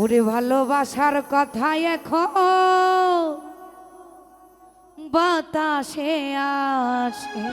ওরে ভালোবাসার কথা এখন বাতাসে আসে।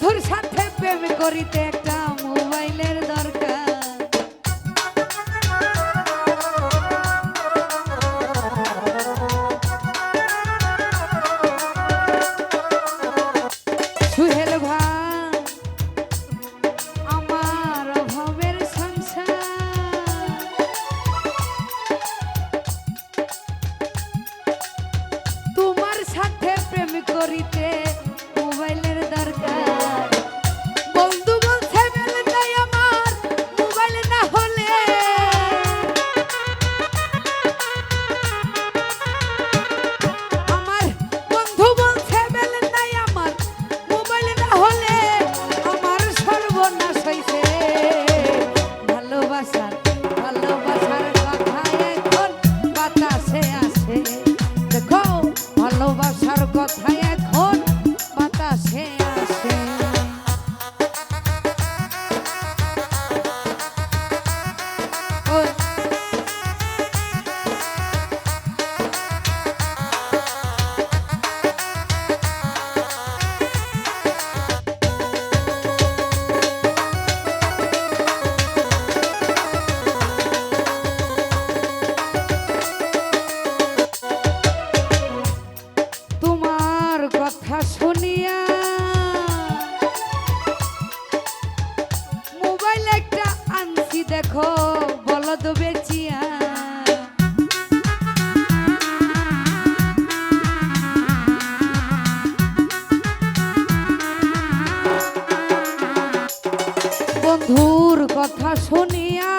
বন্ধুর সাথে প্রেম করিতে একটা মোবাইলের দরকার। তোমার সাথে করিতে কথা শুনিয়া মোবাইল একটা আনছি দেখো, বলদ বেচিয়া। বন্ধুর কথা শুনিয়া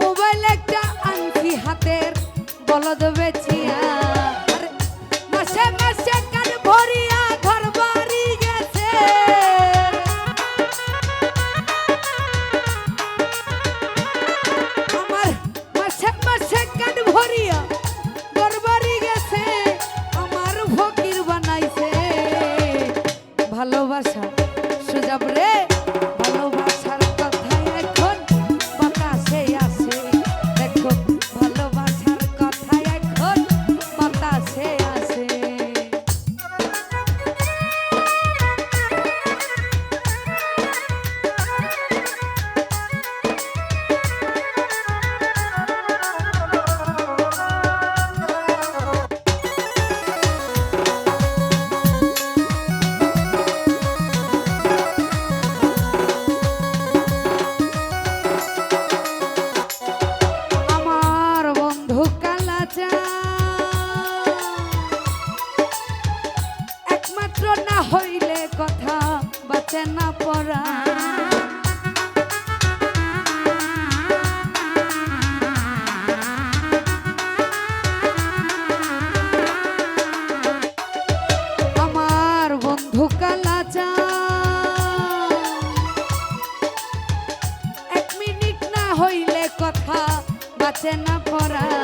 মোবাইল একটা আনছি হাতের বলদ বেচিয়া। আশা সুজাব একমাত্র না হইলে কথা বাঁচে না পড়া। আমার বন্ধু কালাচা এক মিনিট না হইলে কথা বাঁচে না পড়া।